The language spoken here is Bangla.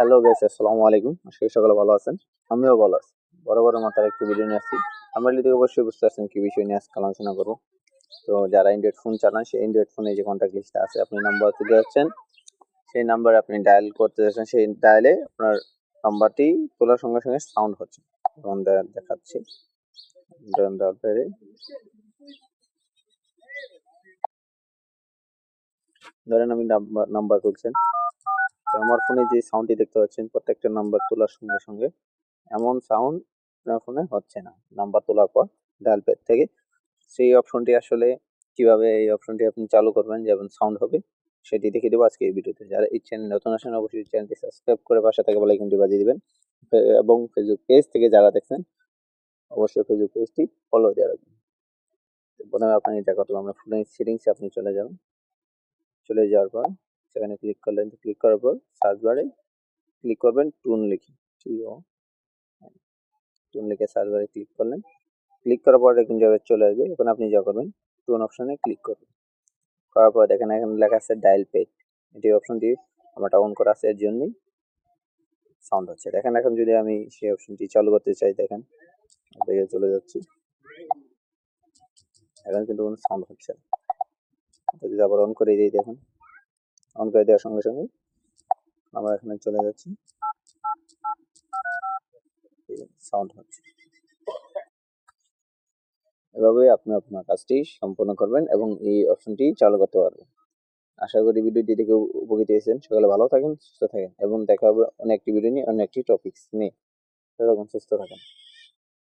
হ্যালো গাইস আসসালামু আলাইকুম। আশা করি সকলে ভালো আছেন। আমিও ভালো আছি। বড় বড় মাথার একটি ভিডিও নিয়ে আসছি। আমরা যদি অবশ্যই বুঝতে পারছেন কি বিষয় নিয়ে আজকে আলোচনা করব। তো যারা অ্যান্ড্রয়েড ফোন চালান সেই অ্যান্ড্রয়েড ফোনে যে কন্ট্যাক্ট লিস্টে আছে, আপনি নাম্বার তুলে যাচ্ছেন। সেই নাম্বারে আপনি ডায়াল করতে যাচ্ছেন। সেই ডায়ালে আপনার নাম্বারটি তোলার সঙ্গে সঙ্গে সাউন্ড হচ্ছে। দে- দেখাচ্ছি। ধরেন আমি নাম্বার নাম্বার তুলছেন। তো আমার ফোনে যে সাউন্ডটি দেখতে পাচ্ছেন, প্রত্যেকটা নাম্বার তোলার সঙ্গে সঙ্গে এমন সাউন্ড আপনার ফোনে হচ্ছে না। নাম্বার তোলার পর ডায়াল প্যাড থেকে সেই অপশনটি আসলে কীভাবে এই অপশনটি আপনি চালু করবেন, যেমন সাউন্ড হবে, সেটি দেখে দেবো আজকে এই ভিডিওতে। যারা এই চ্যানেল নতুন আসেন, অবশ্যই চ্যানেলটি সাবস্ক্রাইব করে পাশে থেকে বেলাইকনটি বাজিয়ে দিবেন। এবং ফেসবুক পেজ থেকে যারা দেখছেন, অবশ্যই ফেসবুক পেজটি ফলো দিয়ে রাখবেন। প্রথমে আপনি এটা করতে আমরা ফোনের সেটিংসে আপনি চলে যাবেন। চলে যাওয়ার পর সেখানে ক্লিক করলেন ক্লিক করার পর সার্চ বারে ক্লিক করবেন টুন লিখে ও টুন লিখে সার্চ বারে ক্লিক করলেন। ক্লিক করার পর এরকম জায়গায় চলে আসবে, এখন আপনি যা করবেন টুন অপশনে ক্লিক করবেন করার পর দেখেন এখানে লেখা আছে ডায়াল পেড এটি অপশনটি আমারটা অন করা আছে, এর জন্যই সাউন্ড হচ্ছে। দেখেন এখন যদি আমি সেই অপশনটি চালু করতে চাই, দেখেন দেখে চলে যাচ্ছি। এখন কিন্তু কোনো সাউন্ড হচ্ছে না। যদি আবার অন করে দিই, দেখুন। অন করে দেওয়ার সঙ্গে সঙ্গে আমরা এখানে চলে যাচ্ছি। সাউন্ড হচ্ছে। এভাবে আপনি আপনার কাজটি সম্পন্ন করবেন এবং এই অপশনটি চালু করতে পারবেন। আশা করি ভিডিওটি দেখে উপকৃত হয়েছেন। সকালে ভালো থাকেন, সুস্থ থাকেন এবং দেখা হবে অনেক একটি ভিডিও নিয়ে অনেক একটি টপিকস নিয়ে। ততক্ষণ সুস্থ থাকেন।